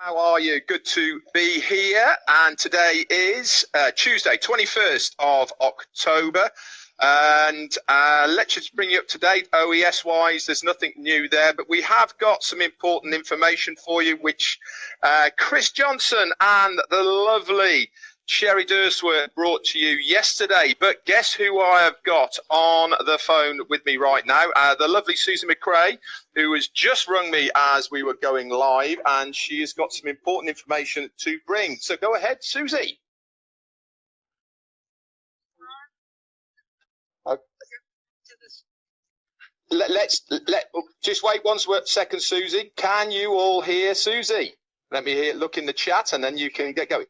How are you? Good to be here. And today is uh, Tuesday, 21st of October. And uh, let's just bring you up to date. OES wise, there's nothing new there, but we have got some important information for you, which uh, Chris Johnson and the lovely Sherry Dursworth brought to you yesterday. But guess who I have got on the phone with me right now? Uh, the lovely Susie McRae, who has just rung me as we were going live, and she has got some important information to bring. So go ahead, Susie. Let, let's let just wait one second, Susie. Can you all hear Susie? Let me hear. Look in the chat, and then you can get going.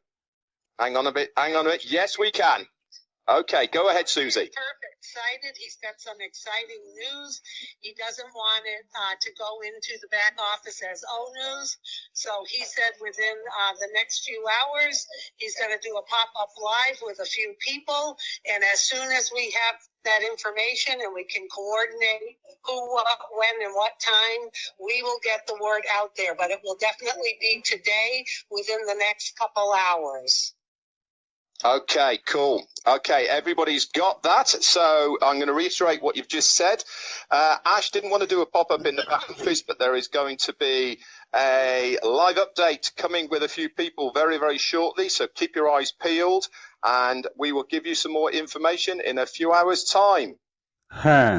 Hang on a bit. Hang on a bit. Yes, we can. Okay, go ahead, Susie. Perfect. Excited. He's got some exciting news. He doesn't want it uh, to go into the back office as O news. So he said within uh, the next few hours, he's going to do a pop up live with a few people. And as soon as we have that information and we can coordinate who, what, when, and what time, we will get the word out there. But it will definitely be today within the next couple hours. Okay, cool. Okay, everybody's got that. So I'm going to reiterate what you've just said. Uh, Ash didn't want to do a pop up in the back office, but there is going to be a live update coming with a few people very, very shortly. So keep your eyes peeled and we will give you some more information in a few hours' time. হ্যাঁ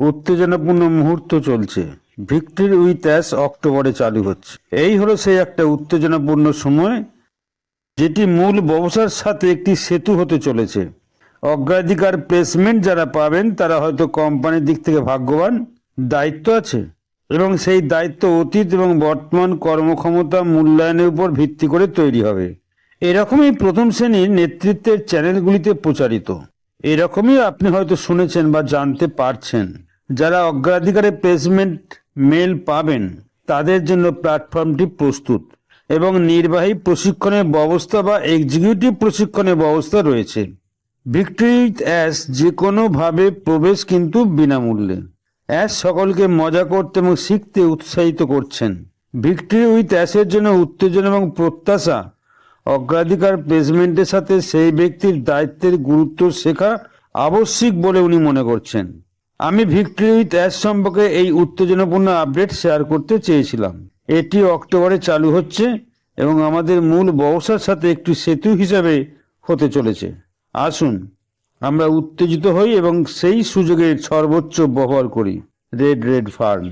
উত্তেজনাপূর্ণ মুহূর্ত চলছে victory with as অক্টোবরে চালু হচ্ছে এই হলো সেই একটা উত্তেজনাপূর্ণ সময় যেটি মূল ব্যবসার সাথে একটি সেতু হতে চলেছে। অগ্রাধিকার প্লেসমেন্ট যারা পাবেন, তারা হয়তো কোম্পানির দিক থেকে ভাগ্যবান, দায়িত্ব আছে এবং সেই দায়িত্ব অতীত এবং বর্তমান কর্মক্ষমতা মূল্যায়নের উপর ভিত্তি করে তৈরি হবে। এরকমই প্রথম শ্রেণির নেতৃত্বের চ্যানেলগুলিতে প্রচারিত। এরকমই আপনি হয়তো শুনেছেন বা জানতে পারছেন। যারা অগ্রাধিকারে প্লেসমেন্ট মেল পাবেন, তাদের জন্য প্ল্যাটফর্মটি প্রস্তুত। এবং নির্বাহী প্রশিক্ষণের ব্যবস্থা বা এক্সিকিউটিভ প্রশিক্ষণের ব্যবস্থা রয়েছে। ভিক্টরি অ্যাস যে কোনোভাবে প্রবেশ কিন্তু বিনামূল্যে। অ্যাস সকলকে মজা করতে এবং শিখতে উৎসাহিত করছেন। ভিক্টরি উইথ অ্যাসের জন্য উত্তেজনা এবং প্রত্যাশা, অগ্রাধিকার প্লেসমেন্টের সাথে সেই ব্যক্তির দায়িত্বের গুরুত্ব শেখা আবশ্যিক বলে উনি মনে করছেন। আমি ভিক্টরি উইথ অ্যাস সম্পর্কে এই উত্তেজনাপূর্ণ আপডেট শেয়ার করতে চেয়েছিলাম। এটি অক্টোবরে চালু হচ্ছে এবং আমাদের মূল ব্যবসার সাথে একটি সেতু হিসাবে হতে চলেছে। আসুন, আমরা উত্তেজিত হই এবং সেই সুযোগের সর্বোচ্চ ব্যবহার করি। Red red farm.